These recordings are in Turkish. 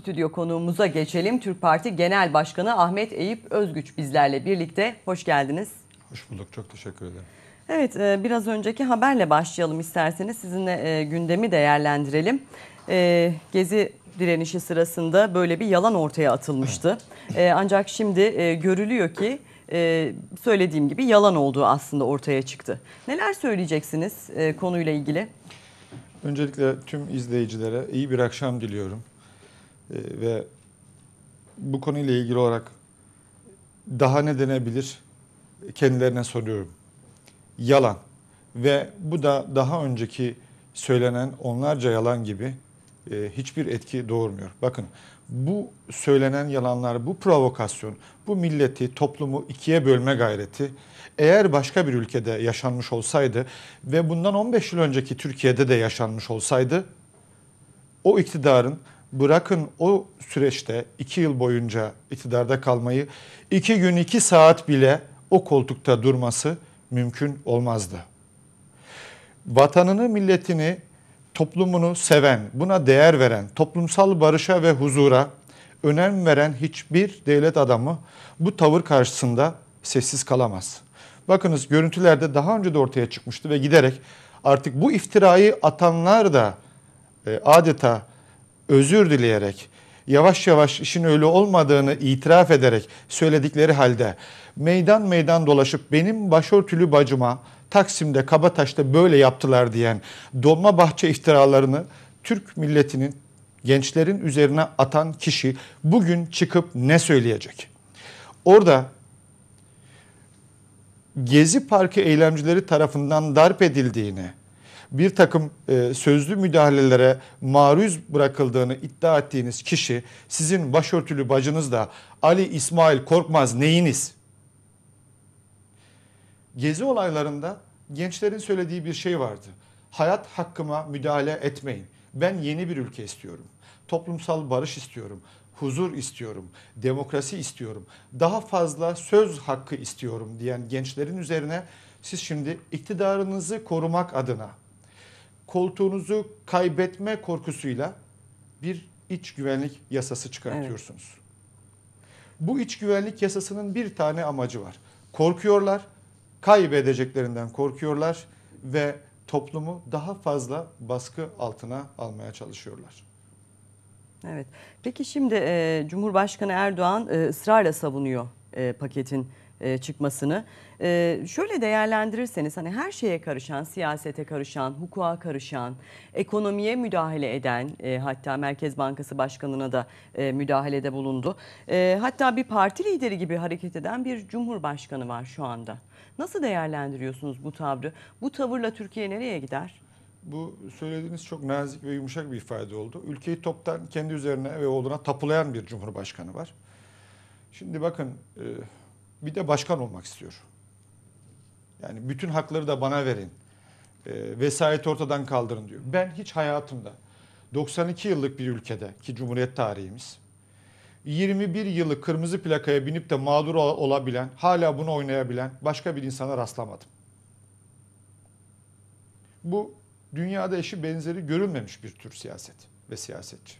stüdyo konuğumuza geçelim. Türk Parti Genel Başkanı Ahmet Eyüp Özgüç bizlerle birlikte. Hoş geldiniz. Hoş bulduk. Çok teşekkür ederim. Evet, e, biraz önceki haberle başlayalım isterseniz. Sizinle e, gündemi değerlendirelim. E, Gezi direnişi sırasında böyle bir yalan ortaya atılmıştı. Ancak şimdi görülüyor ki söylediğim gibi yalan olduğu aslında ortaya çıktı. Neler söyleyeceksiniz konuyla ilgili? Öncelikle tüm izleyicilere iyi bir akşam diliyorum. Ee, ve bu konuyla ilgili olarak daha ne denebilir kendilerine soruyorum. Yalan. Ve bu da daha önceki söylenen onlarca yalan gibi e, hiçbir etki doğurmuyor. Bakın bu söylenen yalanlar, bu provokasyon, bu milleti, toplumu ikiye bölme gayreti eğer başka bir ülkede yaşanmış olsaydı ve bundan 15 yıl önceki Türkiye'de de yaşanmış olsaydı o iktidarın bırakın o süreçte iki yıl boyunca iktidarda kalmayı iki gün iki saat bile o koltukta durması mümkün olmazdı. Vatanını, milletini, toplumunu seven, buna değer veren, toplumsal barışa ve huzura önem veren hiçbir devlet adamı bu tavır karşısında sessiz kalamaz. Bakınız görüntülerde daha önce de ortaya çıkmıştı ve giderek artık bu iftirayı atanlar da e, adeta özür dileyerek yavaş yavaş işin öyle olmadığını itiraf ederek söyledikleri halde meydan meydan dolaşıp benim başörtülü bacıma Taksim'de Kabataş'ta böyle yaptılar diyen Dolmabahçe iftiralarını Türk milletinin gençlerin üzerine atan kişi bugün çıkıp ne söyleyecek? Orada Gezi Parkı eylemcileri tarafından darp edildiğini, bir takım e, sözlü müdahalelere maruz bırakıldığını iddia ettiğiniz kişi sizin başörtülü bacınız da Ali İsmail Korkmaz neyiniz? Gezi olaylarında gençlerin söylediği bir şey vardı. Hayat hakkıma müdahale etmeyin. Ben yeni bir ülke istiyorum. Toplumsal barış istiyorum. Huzur istiyorum. Demokrasi istiyorum. Daha fazla söz hakkı istiyorum diyen gençlerin üzerine siz şimdi iktidarınızı korumak adına koltuğunuzu kaybetme korkusuyla bir iç güvenlik yasası çıkartıyorsunuz. Bu iç güvenlik yasasının bir tane amacı var. Korkuyorlar, kaybedeceklerinden korkuyorlar ve toplumu daha fazla baskı altına almaya çalışıyorlar. Evet. Peki şimdi e, Cumhurbaşkanı Erdoğan e, ısrarla savunuyor e, paketin e, çıkmasını. E, şöyle değerlendirirseniz hani her şeye karışan, siyasete karışan, hukuka karışan, ekonomiye müdahale eden, e, hatta Merkez Bankası Başkanı'na da e, müdahalede bulundu. E, hatta bir parti lideri gibi hareket eden bir Cumhurbaşkanı var şu anda. Nasıl değerlendiriyorsunuz bu tavrı? Bu tavırla Türkiye nereye gider? Bu söylediğiniz çok nazik ve yumuşak bir ifade oldu. Ülkeyi toptan kendi üzerine ve oğluna tapulayan bir cumhurbaşkanı var. Şimdi bakın e, bir de başkan olmak istiyor. Yani bütün hakları da bana verin. E, vesayet ortadan kaldırın diyor. Ben hiç hayatımda 92 yıllık bir ülkede ki Cumhuriyet tarihimiz 21 yılı kırmızı plakaya binip de mağdur olabilen, hala bunu oynayabilen başka bir insana rastlamadım. Bu dünyada eşi benzeri görülmemiş bir tür siyaset ve siyasetçi.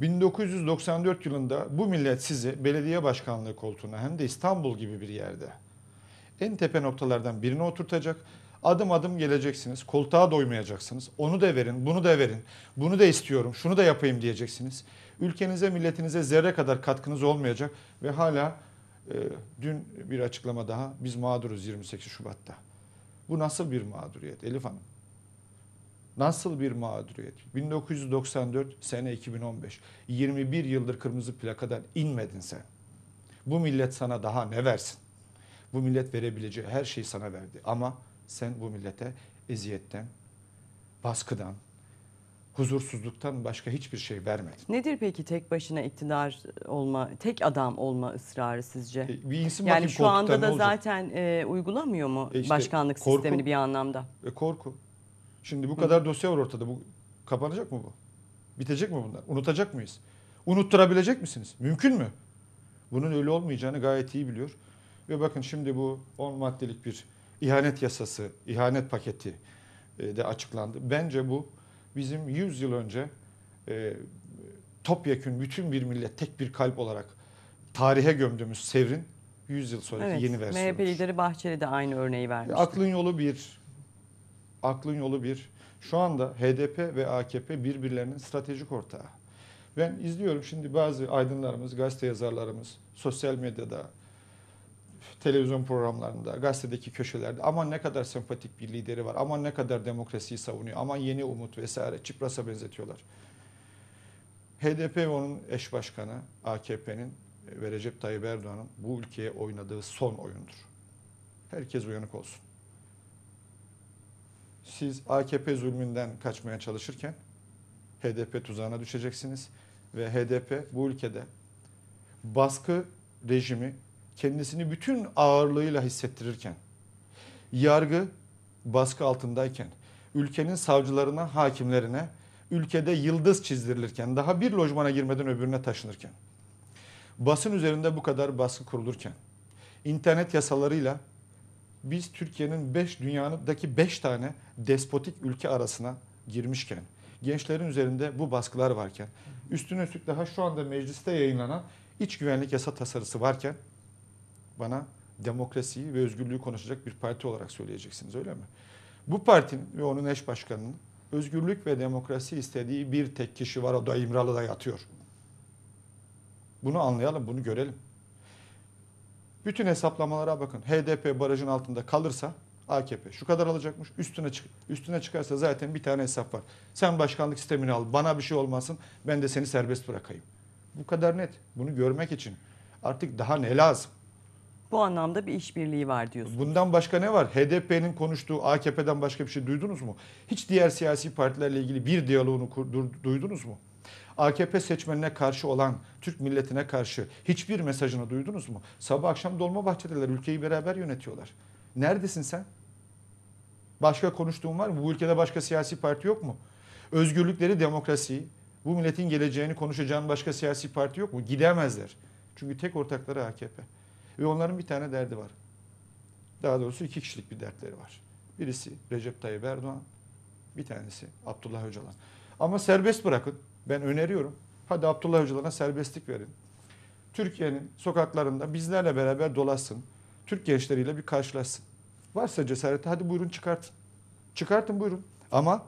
1994 yılında bu millet sizi belediye başkanlığı koltuğuna hem de İstanbul gibi bir yerde en tepe noktalardan birine oturtacak. Adım adım geleceksiniz. Koltuğa doymayacaksınız. Onu da verin, bunu da verin. Bunu da istiyorum, şunu da yapayım diyeceksiniz. Ülkenize, milletinize zerre kadar katkınız olmayacak ve hala e, dün bir açıklama daha biz mağduruz 28 Şubat'ta. Bu nasıl bir mağduriyet Elif Hanım? Nasıl bir mağduriyet? 1994 sene 2015. 21 yıldır kırmızı plakadan inmedin sen. Bu millet sana daha ne versin? Bu millet verebileceği her şeyi sana verdi. Ama sen bu millete eziyetten, baskıdan, huzursuzluktan başka hiçbir şey vermedin. Nedir peki tek başına iktidar olma, tek adam olma ısrarı sizce? E, bir insin yani şu anda da zaten e, uygulamıyor mu E işte başkanlık korku. sistemini bir anlamda? E korku. Şimdi bu kadar dosya var ortada. Bu kapanacak mı bu? Bitecek mi bunlar? Unutacak mıyız? Unutturabilecek misiniz? Mümkün mü? Bunun öyle olmayacağını gayet iyi biliyor. Ve bakın şimdi bu 10 maddelik bir ihanet yasası, ihanet paketi e, de açıklandı. Bence bu bizim 100 yıl önce e, topyekün bütün bir millet tek bir kalp olarak tarihe gömdüğümüz Sevr'in 100 yıl sonraki Evet, yeni versiyonu. MHP lideri Bahçeli de aynı örneği vermişti. Aklın yolu bir. Aklın yolu bir. Şu anda HDP ve AKP birbirlerinin stratejik ortağı. Ben izliyorum şimdi bazı aydınlarımız, gazete yazarlarımız, sosyal medyada, televizyon programlarında, gazetedeki köşelerde aman ne kadar sempatik bir lideri var, aman ne kadar demokrasiyi savunuyor, aman yeni umut vesaire Çipras'a benzetiyorlar. HDP ve onun eş başkanı AKP'nin ve Recep Tayyip Erdoğan'ın bu ülkeye oynadığı son oyundur. Herkes uyanık olsun. Siz AKP zulmünden kaçmaya çalışırken HDP tuzağına düşeceksiniz ve HDP bu ülkede baskı rejimi kendisini bütün ağırlığıyla hissettirirken, yargı baskı altındayken, ülkenin savcılarına, hakimlerine, ülkede yıldız çizdirilirken, daha bir lojmana girmeden öbürüne taşınırken, basın üzerinde bu kadar baskı kurulurken, internet yasalarıyla biz Türkiye'nin 5 dünyadaki 5 tane despotik ülke arasına girmişken, gençlerin üzerinde bu baskılar varken, üstüne üstlük daha şu anda mecliste yayınlanan iç güvenlik yasa tasarısı varken bana demokrasiyi ve özgürlüğü konuşacak bir parti olarak söyleyeceksiniz öyle mi? Bu partinin ve onun eş başkanının özgürlük ve demokrasi istediği bir tek kişi var o da İmralı'da yatıyor. Bunu anlayalım, bunu görelim. Bütün hesaplamalara bakın. HDP barajın altında kalırsa AKP şu kadar alacakmış. Üstüne çık üstüne çıkarsa zaten bir tane hesap var. Sen başkanlık sistemini al. Bana bir şey olmasın. Ben de seni serbest bırakayım. Bu kadar net. Bunu görmek için artık daha ne lazım? Bu anlamda bir işbirliği var diyorsun. Bundan başka ne var? HDP'nin konuştuğu AKP'den başka bir şey duydunuz mu? Hiç diğer siyasi partilerle ilgili bir diyaloğunu duydunuz mu? AKP seçmenine karşı olan Türk milletine karşı hiçbir mesajını duydunuz mu? Sabah akşam dolma bahçedeler. Ülkeyi beraber yönetiyorlar. Neredesin sen? Başka konuştuğun var mı? Bu ülkede başka siyasi parti yok mu? Özgürlükleri, demokrasiyi, bu milletin geleceğini konuşacağın başka siyasi parti yok mu? Gidemezler. Çünkü tek ortakları AKP. Ve onların bir tane derdi var. Daha doğrusu iki kişilik bir dertleri var. Birisi Recep Tayyip Erdoğan, bir tanesi Abdullah Öcalan. Ama serbest bırakın. Ben öneriyorum. Hadi Abdullah Öcalan'a serbestlik verin. Türkiye'nin sokaklarında bizlerle beraber dolaşsın. Türk gençleriyle bir karşılaşsın. Varsa cesareti hadi buyurun çıkartın. Çıkartın buyurun. Ama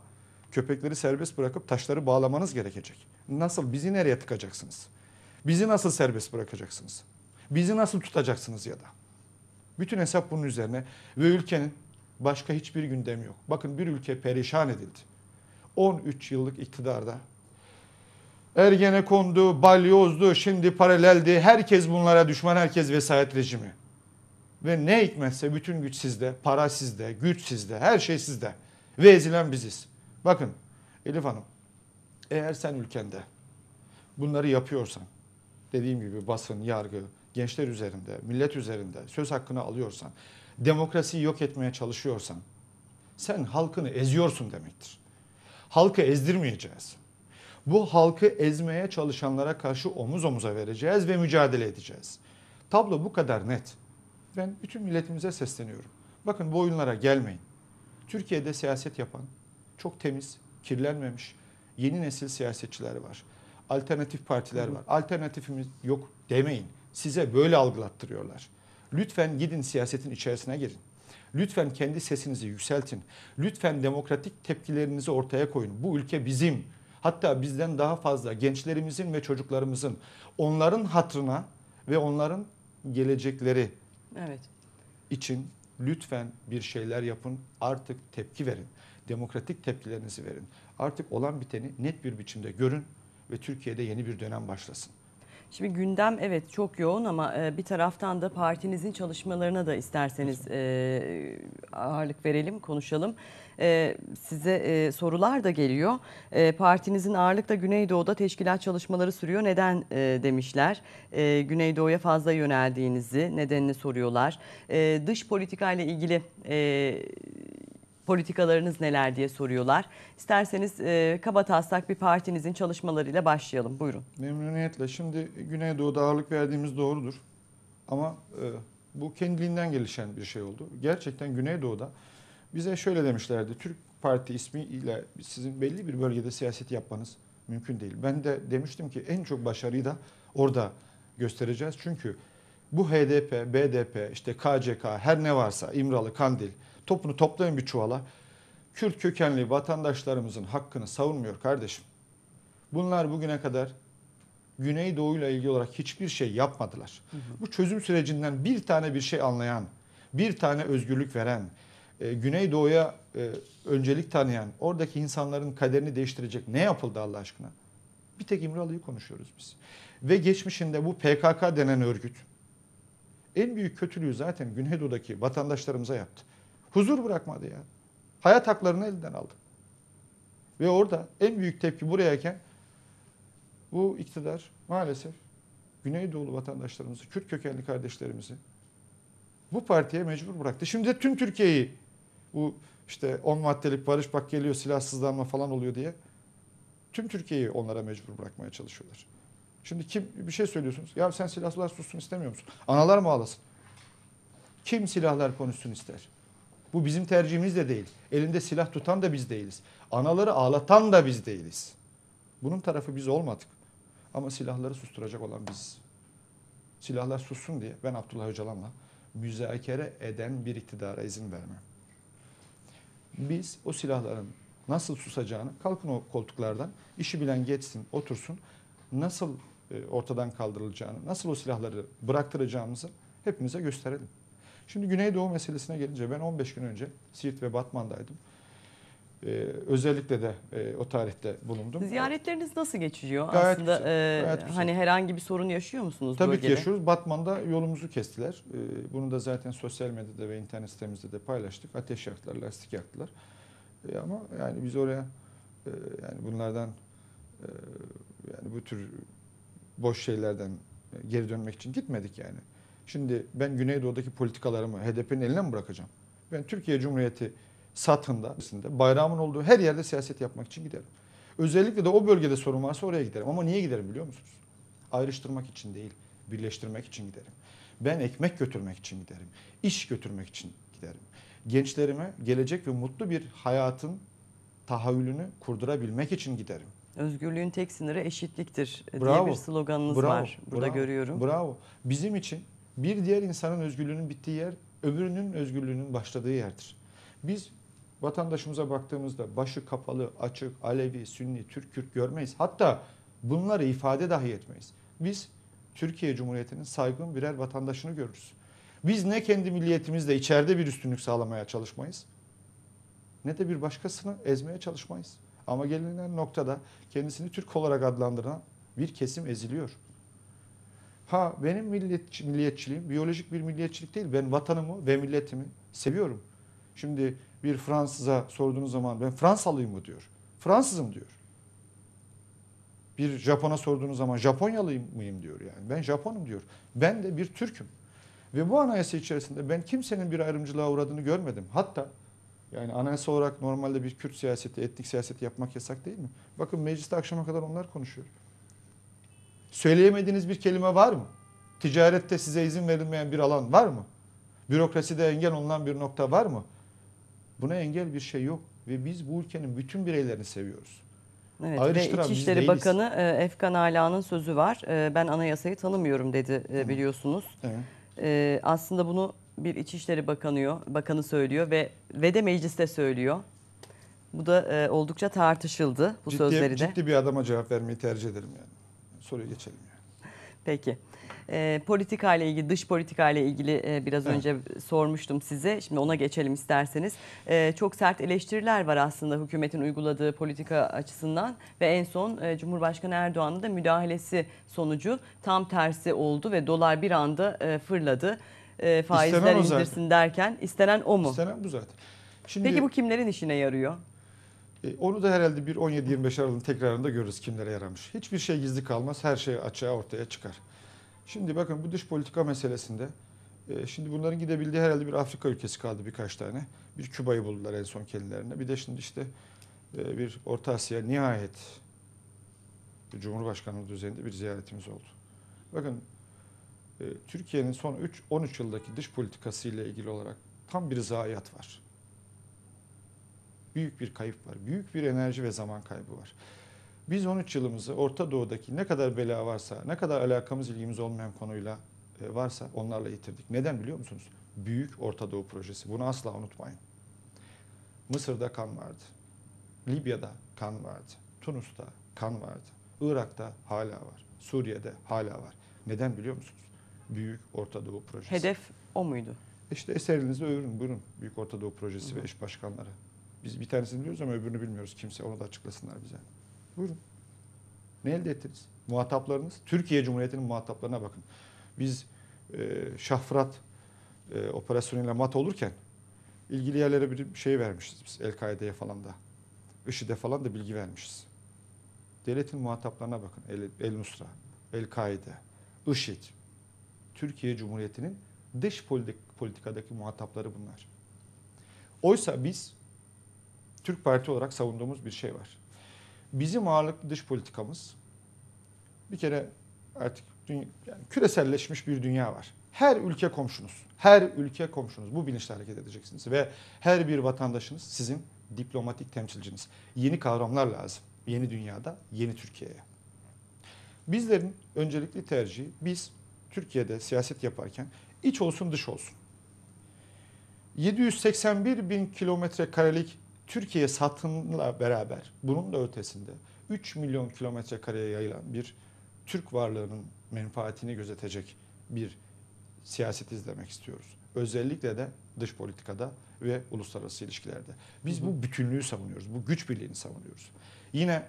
köpekleri serbest bırakıp taşları bağlamanız gerekecek. Nasıl? Bizi nereye tıkacaksınız? Bizi nasıl serbest bırakacaksınız? Bizi nasıl tutacaksınız ya da? Bütün hesap bunun üzerine ve ülkenin başka hiçbir gündemi yok. Bakın bir ülke perişan edildi. 13 yıllık iktidarda Ergenekon'du, balyozdu, şimdi paraleldi. Herkes bunlara düşman, herkes vesayet rejimi. Ve ne hikmetse bütün güç sizde, para sizde, güç sizde, her şey sizde. Ve ezilen biziz. Bakın Elif Hanım, eğer sen ülkende bunları yapıyorsan, dediğim gibi basın, yargı, gençler üzerinde, millet üzerinde söz hakkını alıyorsan, demokrasiyi yok etmeye çalışıyorsan, sen halkını eziyorsun demektir. Halkı ezdirmeyeceğiz. Bu halkı ezmeye çalışanlara karşı omuz omuza vereceğiz ve mücadele edeceğiz. Tablo bu kadar net. Ben bütün milletimize sesleniyorum. Bakın bu oyunlara gelmeyin. Türkiye'de siyaset yapan, çok temiz, kirlenmemiş, yeni nesil siyasetçiler var. Alternatif partiler var. Alternatifimiz yok demeyin. Size böyle algılattırıyorlar. Lütfen gidin siyasetin içerisine girin. Lütfen kendi sesinizi yükseltin. Lütfen demokratik tepkilerinizi ortaya koyun. Bu ülke bizim. Hatta bizden daha fazla gençlerimizin ve çocuklarımızın onların hatrına ve onların gelecekleri Evet. için lütfen bir şeyler yapın. Artık tepki verin. Demokratik tepkilerinizi verin. Artık olan biteni net bir biçimde görün ve Türkiye'de yeni bir dönem başlasın. Şimdi gündem evet çok yoğun ama e, bir taraftan da partinizin çalışmalarına da isterseniz e, ağırlık verelim, konuşalım. E, Size sorular da geliyor. Partinizin ağırlıkla Güneydoğu'da teşkilat çalışmaları sürüyor. Neden demişler? Güneydoğu'ya fazla yöneldiğinizi, nedenini soruyorlar. Dış politika ile ilgili politikalarınız neler diye soruyorlar. İsterseniz e, kaba taslak bir partinizin çalışmalarıyla başlayalım. Buyurun. Memnuniyetle. Şimdi Güneydoğu'da ağırlık verdiğimiz doğrudur. Ama e, bu kendiliğinden gelişen bir şey oldu. Gerçekten Güneydoğu'da bize şöyle demişlerdi. Türk Parti ismiyle sizin belli bir bölgede siyaset yapmanız Mümkün değil. Ben de demiştim ki en çok başarıyı da orada göstereceğiz. Çünkü bu HDP, BDP, işte KCK her ne varsa İmralı, Kandil topunu toplayın bir çuvala. Kürt kökenli vatandaşlarımızın hakkını savunmuyor kardeşim. Bunlar bugüne kadar Güneydoğu ile ilgili olarak hiçbir şey yapmadılar. Bu çözüm sürecinden bir tane bir şey anlayan, bir tane özgürlük veren, e, Güneydoğu'ya e, öncelik tanıyan, oradaki insanların kaderini değiştirecek ne yapıldı Allah aşkına? Bir tek İmralı'yı konuşuyoruz biz. Ve geçmişinde bu PKK denen örgüt en büyük kötülüğü zaten Güneydoğu'daki vatandaşlarımıza yaptı. Huzur bırakmadı ya. Hayat haklarını elinden aldı. Ve orada en büyük tepki burayayken bu iktidar maalesef Güneydoğulu vatandaşlarımızı, Kürt kökenli kardeşlerimizi bu partiye mecbur bıraktı. Şimdi de tüm Türkiye'yi bu işte 10 maddelik barış bak geliyor silahsızlanma falan oluyor diye tüm Türkiye'yi onlara mecbur bırakmaya çalışıyorlar. Şimdi kim bir şey söylüyorsunuz. Ya sen silahlar sussun istemiyor musun? Analar mı ağlasın? Kim silahlar konuşsun ister? Bu bizim tercihimiz de değil. Elinde silah tutan da biz değiliz. Anaları ağlatan da biz değiliz. Bunun tarafı biz olmadık. Ama silahları susturacak olan biziz. Silahlar sussun diye ben Abdullah Öcalan'la müzakere eden bir iktidara izin vermem. Biz o silahların nasıl susacağını kalkın o koltuklardan işi bilen geçsin otursun nasıl ortadan kaldırılacağını nasıl o silahları bıraktıracağımızı hepimize gösterelim. Şimdi Güneydoğu meselesine gelince ben 15 gün önce Siirt ve Batman'daydım. Ee, özellikle de e, o tarihte bulundum. Ziyaretleriniz nasıl geçiyor? Gayet Aslında güzel, e, gayet güzel. hani herhangi bir sorun yaşıyor musunuz Tabii bölgede? ki yaşıyoruz. Batman'da yolumuzu kestiler. Ee, bunu da zaten sosyal medyada ve internet sitemizde de paylaştık. Ateş yaktılar, lastik yaktılar. Ee, ama yani biz oraya e, yani bunlardan e, yani bu tür boş şeylerden geri dönmek için gitmedik yani. Şimdi ben Güneydoğu'daki politikalarımı HDP'nin eline mi bırakacağım? Ben Türkiye Cumhuriyeti satında, bayrağımın olduğu her yerde siyaset yapmak için giderim. Özellikle de o bölgede sorun varsa oraya giderim. Ama niye giderim biliyor musunuz? Ayrıştırmak için değil, birleştirmek için giderim. Ben ekmek götürmek için giderim. İş götürmek için giderim. Gençlerime gelecek ve mutlu bir hayatın tahayyülünü kurdurabilmek için giderim. Özgürlüğün tek sınırı eşitliktir Bravo. diye bir sloganınız Bravo, var. Burada bravo, görüyorum. Bravo. Bizim için bir diğer insanın özgürlüğünün bittiği yer öbürünün özgürlüğünün başladığı yerdir. Biz vatandaşımıza baktığımızda başı kapalı, açık, Alevi, Sünni, Türk, Kürt görmeyiz. Hatta bunları ifade dahi etmeyiz. Biz Türkiye Cumhuriyeti'nin saygın birer vatandaşını görürüz. Biz ne kendi milliyetimizle içeride bir üstünlük sağlamaya çalışmayız ne de bir başkasını ezmeye çalışmayız. Ama gelinen noktada kendisini Türk olarak adlandıran bir kesim eziliyor. Ha benim millet, milliyetçiliğim biyolojik bir milliyetçilik değil. Ben vatanımı ve milletimi seviyorum. Şimdi bir Fransız'a sorduğunuz zaman ben Fransalıyım mı diyor. Fransızım diyor. Bir Japon'a sorduğunuz zaman Japonyalıyım mıyım diyor yani. Ben Japonum diyor. Ben de bir Türk'üm. Ve bu anayasa içerisinde ben kimsenin bir ayrımcılığa uğradığını görmedim. Hatta yani anayasa olarak normalde bir Kürt siyaseti, etnik siyaseti yapmak yasak değil mi? Bakın mecliste akşama kadar onlar konuşuyor. Söyleyemediğiniz bir kelime var mı? Ticarette size izin verilmeyen bir alan var mı? Bürokraside engel olunan bir nokta var mı? Buna engel bir şey yok. Ve biz bu ülkenin bütün bireylerini seviyoruz. Evet, ve Ayrıştıran biz İçişleri. Bakanı e, Efkan Ala'nın sözü var. E, ben anayasayı tanımıyorum dedi e, biliyorsunuz. Evet. E, aslında bunu bir İçişleri Bakanı, Bakanı söylüyor ve ve de mecliste söylüyor. Bu da e, oldukça tartışıldı bu ciddi, sözleri de. ciddi bir adama cevap vermeyi tercih ederim yani. Soruya geçelim yani. Peki. E, politika ile ilgili, dış politika ile ilgili e, biraz Evet. önce sormuştum size. Şimdi ona geçelim isterseniz. E, çok sert eleştiriler var aslında hükümetin uyguladığı politika açısından ve en son e, Cumhurbaşkanı Erdoğan'ın da müdahalesi sonucu tam tersi oldu ve dolar bir anda e, fırladı. E, faizler İstenen o zaten. indirsin derken istenen o mu? İstenen bu zaten. Şimdi, Peki bu kimlerin işine yarıyor? E, Onu da herhalde bir 17-25 Aralık'ın tekrarında görürüz kimlere yaramış. Hiçbir şey gizli kalmaz, her şey açığa ortaya çıkar. Şimdi bakın bu dış politika meselesinde, e, şimdi bunların gidebildiği herhalde bir Afrika ülkesi kaldı birkaç tane. Bir Küba'yı buldular en son kendilerine. Bir de şimdi işte e, bir Orta Asya nihayet Cumhurbaşkanlığı düzeyinde bir ziyaretimiz oldu. Bakın Türkiye'nin son 3 13 yıldaki dış politikası ile ilgili olarak tam bir zayiat var büyük bir kayıp var. Büyük bir enerji ve zaman kaybı var. Biz 13 yılımızı Orta Doğu'daki ne kadar bela varsa, ne kadar alakamız ilgimiz olmayan konuyla e, varsa onlarla yitirdik. Neden biliyor musunuz? Büyük Orta Doğu projesi. Bunu asla unutmayın. Mısır'da kan vardı. Libya'da kan vardı. Tunus'ta kan vardı. Irak'ta hala var. Suriye'de hala var. Neden biliyor musunuz? Büyük Orta Doğu projesi. Hedef o muydu? İşte eserinizde övün, buyurun. Büyük Orta Doğu projesi ve eş başkanları. Biz bir tanesini biliyoruz ama öbürünü bilmiyoruz. Kimse onu da açıklasınlar bize. Buyurun. Ne elde ettiniz? Muhataplarınız, Türkiye Cumhuriyeti'nin muhataplarına bakın. Biz e, Şahfırat e, operasyonuyla mat olurken ilgili yerlere bir şey vermişiz biz. El-Kaide'ye falan da. IŞİD'e falan da bilgi vermişiz. Devletin muhataplarına bakın. El, El El-Kaide, IŞİD. Türkiye Cumhuriyeti'nin dış politik, politikadaki muhatapları bunlar. Oysa biz Türk Parti olarak savunduğumuz bir şey var. Bizim ağırlıklı dış politikamız bir kere artık dünya, yani küreselleşmiş bir dünya var. Her ülke komşunuz. Her ülke komşunuz. Bu bilinçle hareket edeceksiniz. Ve her bir vatandaşınız sizin diplomatik temsilciniz. Yeni kavramlar lazım. Yeni dünyada, yeni Türkiye'ye. Bizlerin öncelikli tercihi biz Türkiye'de siyaset yaparken iç olsun dış olsun. 781 bin kilometre karelik Türkiye satınla beraber bunun da ötesinde 3 milyon kilometre kareye yayılan bir Türk varlığının menfaatini gözetecek bir siyaset izlemek istiyoruz. Özellikle de dış politikada ve uluslararası ilişkilerde. Biz bu bütünlüğü savunuyoruz. Bu güç birliğini savunuyoruz. Yine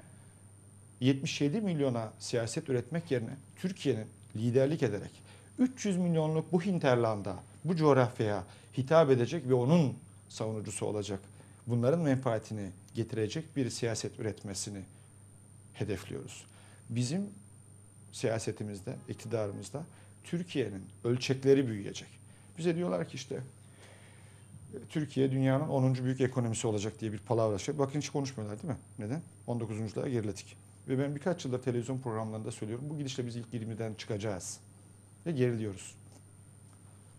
77 milyona siyaset üretmek yerine Türkiye'nin liderlik ederek 300 milyonluk bu hinterlanda, bu coğrafyaya hitap edecek ve onun savunucusu olacak. Bunların menfaatini getirecek bir siyaset üretmesini hedefliyoruz. Bizim siyasetimizde, iktidarımızda Türkiye'nin ölçekleri büyüyecek. Bize diyorlar ki işte Türkiye dünyanın 10. büyük ekonomisi olacak diye bir palavra şey. Bakın hiç konuşmuyorlar değil mi? Neden? 19.lara geriledik. Ve ben birkaç yıldır televizyon programlarında söylüyorum. Bu gidişle biz ilk 20'den çıkacağız. Ve geriliyoruz.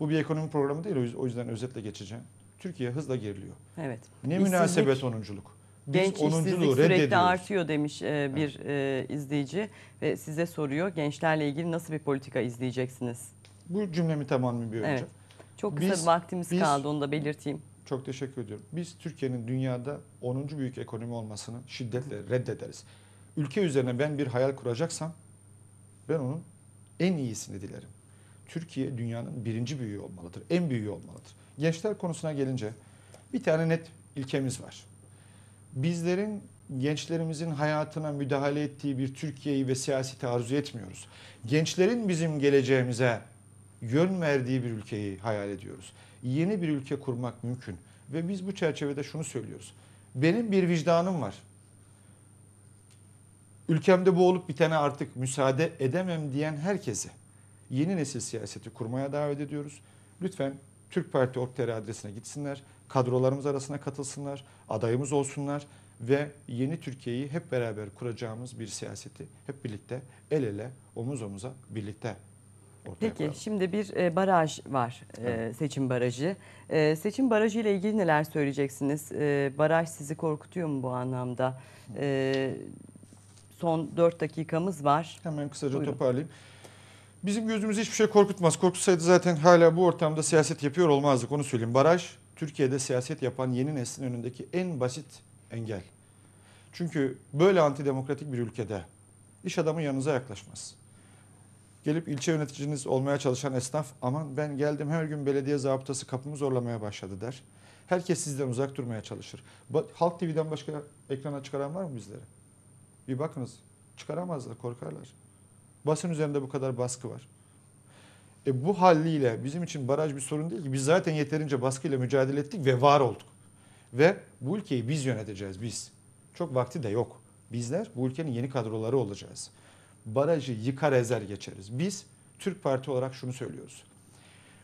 Bu bir ekonomi programı değil. O yüzden özetle geçeceğim. Türkiye hızla geriliyor. Evet. Ne İşsizlik, münasebet onunculuk. Biz Genç işsizlik sürekli artıyor demiş e, bir e, izleyici ve size soruyor gençlerle ilgili nasıl bir politika izleyeceksiniz? Bu cümlemi tamamlayayım bir önce. Evet. Çok kısa Biz- vaktimiz biz- kaldı onu da belirteyim. Çok teşekkür ediyorum. Biz Türkiye'nin dünyada 10. büyük ekonomi olmasını şiddetle reddederiz. Ülke üzerine ben bir hayal kuracaksam ben onun en iyisini dilerim. Türkiye dünyanın birinci büyüğü olmalıdır. En büyüğü olmalıdır. Gençler konusuna gelince bir tane net ilkemiz var. Bizlerin gençlerimizin hayatına müdahale ettiği bir Türkiye'yi ve siyaseti arzu etmiyoruz. Gençlerin bizim geleceğimize yön verdiği bir ülkeyi hayal ediyoruz. Yeni bir ülke kurmak mümkün ve biz bu çerçevede şunu söylüyoruz. Benim bir vicdanım var. Ülkemde bu olup bitene artık müsaade edemem diyen herkesi yeni nesil siyaseti kurmaya davet ediyoruz. Lütfen Türk Parti Org.tr adresine gitsinler, kadrolarımız arasına katılsınlar, adayımız olsunlar ve yeni Türkiye'yi hep beraber kuracağımız bir siyaseti hep birlikte el ele, omuz omuza birlikte ortaya Peki koyalım. şimdi bir e, baraj var e, seçim barajı. E, seçim barajı ile ilgili neler söyleyeceksiniz? Baraj sizi korkutuyor mu bu anlamda? Son 4 dakikamız var. Hemen kısaca Buyurun. toparlayayım. Bizim gözümüzü hiçbir şey korkutmaz. Korkutsaydı zaten hala bu ortamda siyaset yapıyor olmazdık onu söyleyeyim. Baraj Türkiye'de siyaset yapan yeni neslin önündeki en basit engel. Çünkü böyle antidemokratik bir ülkede iş adamı yanınıza yaklaşmaz. Gelip ilçe yöneticiniz olmaya çalışan esnaf aman ben geldim her gün belediye zabıtası kapımı zorlamaya başladı der. Herkes sizden uzak durmaya çalışır. Halk TV'den başka ekrana çıkaran var mı bizlere? Bir bakınız çıkaramazlar korkarlar. Basın üzerinde bu kadar baskı var. E bu halliyle bizim için baraj bir sorun değil ki. Biz zaten yeterince baskıyla mücadele ettik ve var olduk. Ve bu ülkeyi biz yöneteceğiz biz. Çok vakti de yok. Bizler bu ülkenin yeni kadroları olacağız. Barajı yıkar ezer geçeriz. Biz Türk Parti olarak şunu söylüyoruz.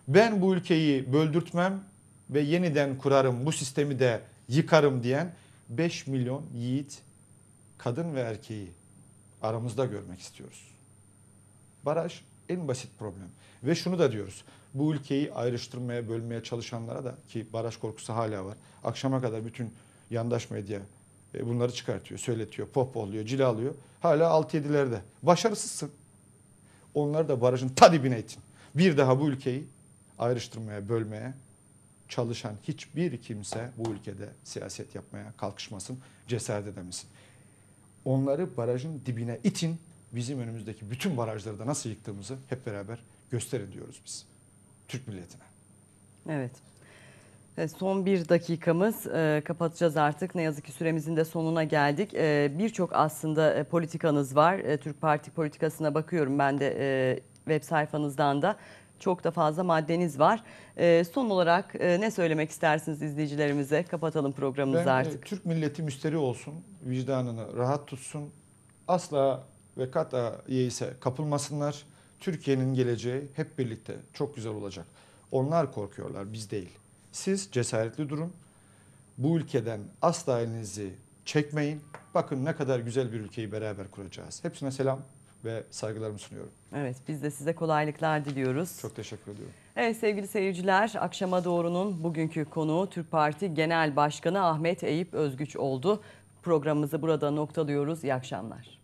Ben bu ülkeyi böldürtmem ve yeniden kurarım, bu sistemi de yıkarım diyen 5 milyon yiğit, kadın ve erkeği aramızda görmek istiyoruz. Baraj en basit problem. Ve şunu da diyoruz. Bu ülkeyi ayrıştırmaya, bölmeye çalışanlara da ki baraj korkusu hala var. Akşama kadar bütün yandaş medya E, bunları çıkartıyor, söyletiyor, pohpohluyor, cilalıyor. Hala 6-7'lerde. Başarısızsın. Onları da barajın ta dibine itin. Bir daha bu ülkeyi ayrıştırmaya, bölmeye çalışan hiçbir kimse bu ülkede siyaset yapmaya kalkışmasın, cesaret edemesin. Onları barajın dibine itin. Bizim önümüzdeki bütün barajları da nasıl yıktığımızı hep beraber gösterin diyoruz biz. Türk milletine. Evet. Evet, Son bir dakikamız e, kapatacağız artık. Ne yazık ki süremizin de sonuna geldik. E, Birçok aslında e, politikanız var. E, Türk Parti politikasına bakıyorum ben de e, web sayfanızdan da. Çok da fazla maddeniz var. E, son olarak e, ne söylemek istersiniz izleyicilerimize? Kapatalım programımızı Ben, e, artık. Türk milleti müsteri olsun, vicdanını rahat tutsun. Asla ve kata ise kapılmasınlar. Türkiye'nin geleceği hep birlikte çok güzel olacak. Onlar korkuyorlar, biz değil. Siz cesaretli durun. Bu ülkeden asla elinizi çekmeyin. Bakın ne kadar güzel bir ülkeyi beraber kuracağız. Hepsine selam ve saygılarımı sunuyorum. Evet biz de size kolaylıklar diliyoruz. Çok teşekkür ediyorum. Evet sevgili seyirciler, akşama doğrunun bugünkü konuğu Türk Parti Genel Başkanı Ahmet Eyüp Özgüç oldu. Programımızı burada noktalıyoruz. İyi akşamlar.